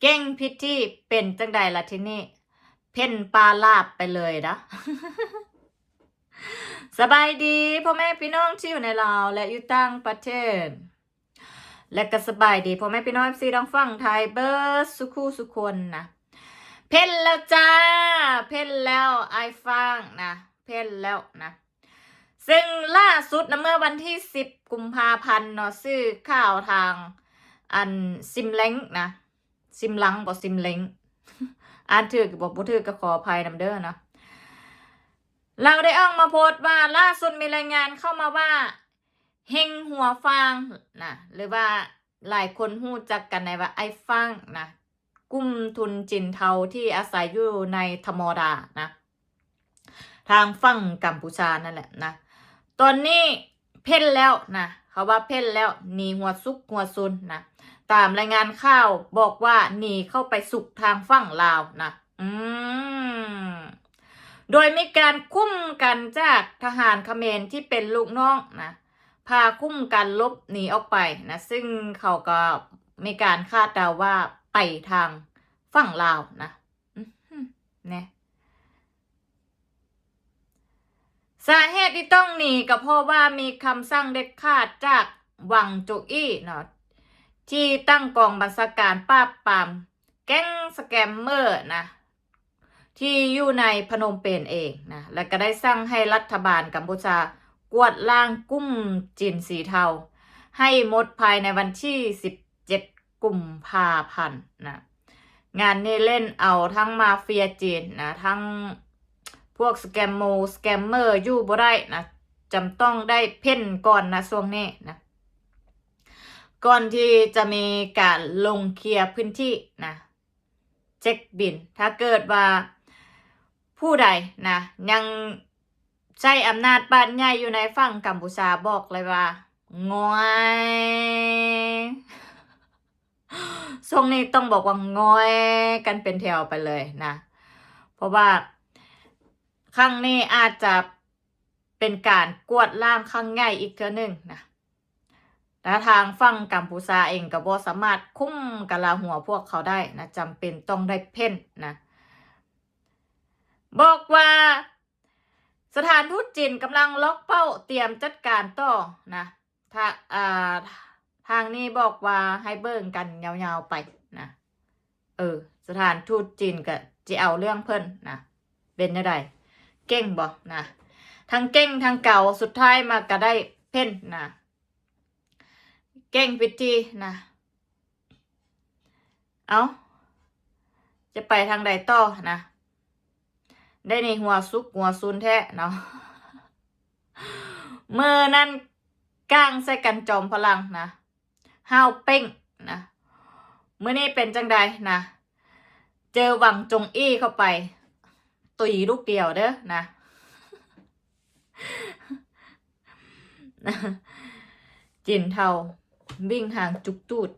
เก่งพิธีเป็นจังใดล่ะที่นี่ เพ่นปลาลาบไปเลยนะสบายดีพ่อแม่พี่น้องที่อยู่ในลาวและอยู่ต่างประเทศ และก็สบายดีพ่อแม่พี่น้องซีดังฟังไทยเบิร์ดสุขูสุคนนะเพ่นแล้วจ้า เพ่นแล้วไอฟังนะเพ่นแล้วนะซึ่งล่าสุดนะเมื่อวันที่10กุมภาพันธ์เนาะซื้อข่าวทางอันซิมเล้งนะ ซิมลังบอกซิมเล้งอ่านถือกบอกบ่ถือก็ขออภัยนำเด้อเนาะเราได้อ้างมาโพสต์ว่าล่าสุดมีรายงานเข้ามาว่าเฮงหัวฟางนะหรือว่าหลายคนหู้จักกันในว่าไอ้ฟางนะกลุ่มทุนจินเทาที่อาศัยอยู่ในธรรมดานะทางฝั่งกัมพูชานั่นแหละนะตอนนี้เพ่นแล้วนะเขาว่าเพ่นแล้วหนีหัวซุกหัวซุนนะ ตามรายงานข่าวบอกว่าหนีเข้าไปสุกทางฝั่งลาวนะอืมโดยมีการคุ้มกันจากทหารเขมรที่เป็นลูกน้องนะพาคุ้มกันลบหนีออกไปนะซึ่งเขาก็มีการคาดเดาว่าไปทางฝั่งลาวนะเนี่ยสาเหตุที่ต้องหนีก็เพราะว่ามีคำสั่งเด็ดขาดจากวังโจอี้เนาะ ที่ตั้งกองบัญชาการปราบปรามแก๊งสแกมเมอร์นะที่อยู่ในพนมเปญเองนะและก็ได้สั่งให้รัฐบาลกัมพูชากวดล้างกุ้มจินสีเทา ให้หมดภายในวันที่ 17 กุมภาพันธ์นะงานนี้เล่นเอาทั้งมาเฟียจีนนะทั้งพวกสแกมโมสแกมเมอร์อยู่บ่ได้นะจำต้องได้เพ่นก่อนนะช่วงนี้นะ ก่อนที่จะมีการลงเคลียร์พื้นที่นะเช็คบิน ถ้าเกิดว่าผู้ใดนะยังใช้อำนาจบ้านใหญ่อยู่ในฝั่งกัมพูชาบอกเลยว่างอยทรงนี้ต้องบอกว่างอยกันเป็นแถวไปเลยนะ เพราะว่าครั้งนี้อาจจะเป็นการกวดล้างครั้งใหญ่อีกเทื่อหนึ่งนะ และทางฝั่งกัมพูชาเองก็บ่สามารถคุ้มกะลาหัวพวกเขาได้นะจำเป็นต้องได้เพ่นนะบอกว่าสถานทูตจีนกำลังล็อกเป้าเตรียมจัดการต่อนะถ้าอ่าทางนี้บอกว่าให้เบิ่งกันยาวๆไปนะเออ สถานทูตจีนก็จะเอาเรื่องเพิ่นนะเป็นยังไงเก่งบอกนะทั้งเก่งทั้งเก่าสุดท้ายมาก็ได้เพ่นนะ เก่งพิธีนะเอาจะไปทางใดต่อนะ ได้ในหัวซุกหัวซุนแท้เนาะเมื่อนั้นก้างใส่กันจอมพลังนะห้าวเป้งนะเมื่อนี้เป็นจังใดนะเจอหวังจงอี้เข้าไป ตุยลูกเดียวเด้อนะจินเทา วิ่งห่างจุกตูด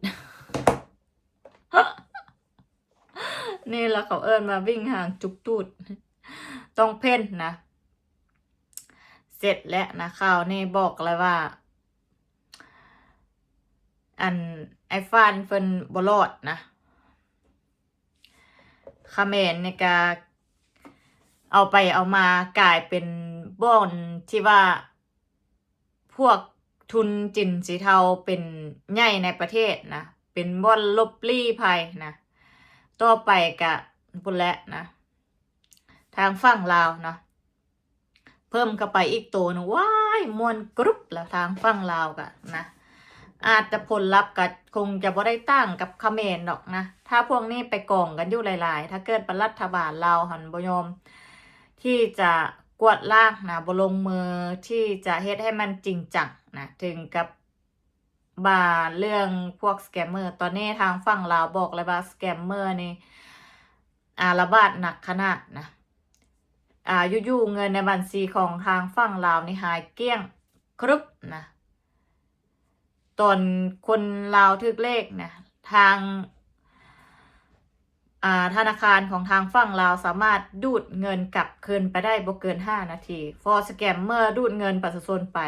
นี่แหละเขาเอิญมาวิ่งห่างจุกตูดต้องเพ่นนะ เสร็จแล้วนะข่าวนี่บอกเลยว่า อันไอฟานเฟินบลอดนะคาเมนในกาเอาไปเอามากลายเป็นบ่อนที่ว่าพวก ทุนจินสีเทาเป็นใหญ่ในประเทศนะเป็นบ่อนลบลี่ภัยนะต่อไปกะบุญและนะทางฝั่งลาวเนาะเพิ่มเข้าไปอีกตัวนึงว้ายมวนกรุ๊ปแล้วทางฝั่งลาวกะนะอาจจะผลลัพธ์ก็คงจะบ่ได้ตั้งกับเขมรดอกนะ ถ้าพวกนี้ไปกองกันอยู่หลาย ๆ ถ้าเกิดเป็นรัฐบาลลาวหันบยม ที่จะ กวดล่างนะบลงมือที่จะเฮ็ดให้มันจริงจังนะถึงกับบาเรื่องพวกสแกมเมอร์ตอนนี้ทางฝั่งลาวบอกเลยว่าสแกมเมอร์นี่อาระบาดหนักขนาดนะอ่ายู่ๆเงินในบัญชีของทางฝั่งลาวนี่หายเกลี้ยงครึบนะตอนคนลาวทึกเลขนะทาง ธนาคารของทางฝั่งลาวสามารถดูดเงินกลับคืนไปได้บ่เกินห้านาที ฟอร์สแกมเมอร์ดูดเงินประชาชนไป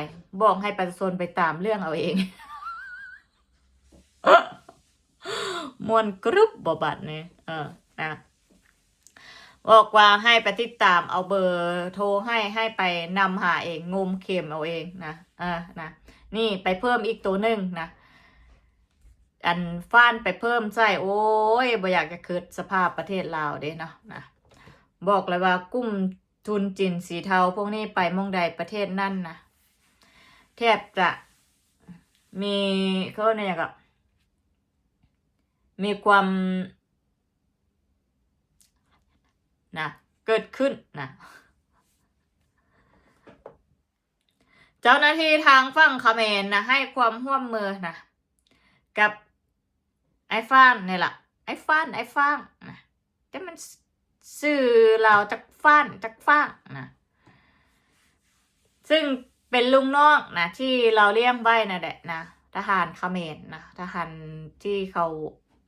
บอกให้ประชาชนไปตามเรื่องเอาเองมวนกรุบบบัดนี่ยเออนะบอกว่าให้ไปติดตามเอาเบอร์โทรให้ให้ไปนำหาเองงมเข็มเอาเองนะเออนะนี่ไปเพิ่มอีกตัวหนึ่งนะ อันฟ้านไปเพิ่มใส่โอ้ยบ่อยากจะคิดสภาพประเทศลาวเด้เนาะนะบอกเลยว่ากุ้มทุนจินสีเทาพวกนี้ไปมองใดประเทศนั่นนะแทบจะมีเขาเนี่ยกับมีความนะเกิดขึ้นนะเจ้าหน้าที่ทางฝั่งเมรนะให้ความร่วมมือนะกับ ไอ้ฟ้านนี่แหละไอ้ฟ้านไอ้ฟ้างนะแต่มันสื่อเราจากฟ้านจากฟ้างนะซึ่งเป็นลุงน้องนะที่เราเลี้ยงไว้นะแหละนะทหารเขมรนะทหารที่เขา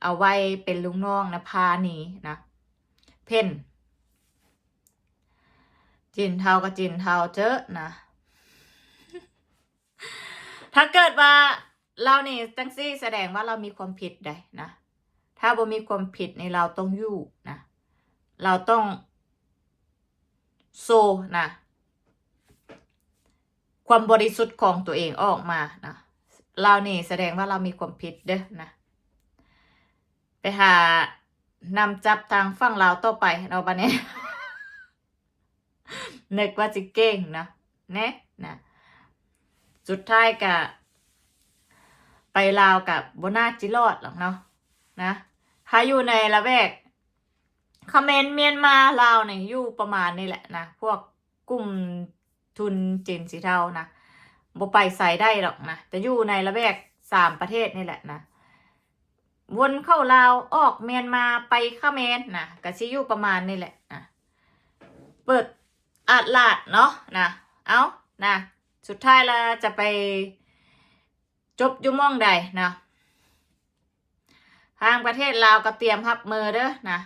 เอาไว้เป็นลุงน้องนะพาหนีนะเพ่นจินเทากับจินเทาเจอะนะ ถ้าเกิดว่า เรานี่จังซี่แสดงว่าเรามีความผิดได้นะ ถ้าบ่มีความผิดในเราต้องอยู่นะ เราต้องโซนะ ความบริสุทธิ์ของตัวเองออกมานะเรานี่แสดงว่าเรามีความผิดเด้อนะ ไปหานำจับทางฝั่งเราต่อไปเราบันนี้นึกว่าจะเก่งนะเนะนะสุดท้ายกะ ไปลาวกับบนาจิรอดหรอกเนาะนะถ้าอยู่ในละแวกเขมรเมียนมาลาวเนี่ยอยู่ประมาณนี้แหละนะ พวกกลุ่มทุนจีนสีเทานะบ่ไปใส่ได้หรอกนะจะอยู่ในละแวกสามประเทศนี่แหละนะวนเข้าลาวออกเมียนมาไปเขมรนะก็สิอยู่ประมาณนี่แหละนะเปิดอาดลาดเนาะนะเอานะสุดท้ายเราจะไป จบอยุ่หมองใดนะทางประเทศลาวก็เตรียมรับมือเด้อนะ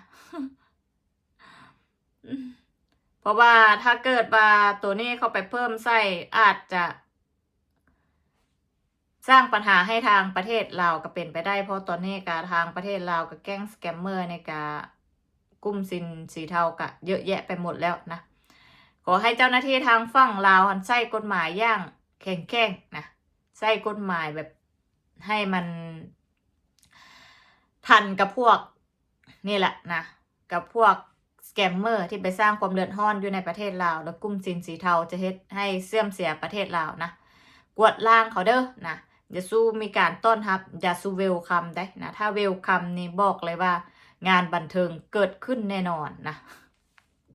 เพราะว่าถ้าเกิดว่าตัวนี้เขาไปเพิ่มไส้อาจจะ สร้างปัญหาให้ทางประเทศลาวก็เป็นไปได้ เพราะตอนนี้กาทางประเทศลาวกับแก๊งสแกมเมอร์ในกากุ้มสินสีเทากะเยอะแยะไปหมดแล้วนะขอให้เจ้าหน้าที่ทางฝั่งลาวหันใส่กฎหมายย่างแข็งแกร่งนะ ใส่กฎหมายแบบให้มัน ทันกับพวกนี่แหละนะกับพวกสแกมเมอร์ที่ไปสร้างความเดือดร้อนอยู่ในประเทศลาว แล้วกลุ่มสินสีเทาจะเฮ็ดให้เสื่อมเสียประเทศลาวนะกวดล่างเขาเด้อนะอย่าสู้มีการต้อนรับอย่าสู้เวลคัมได้นะถ้าเวลคัมนี่บอกเลยว่างานบันเทิงเกิดขึ้นแน่นอนนะ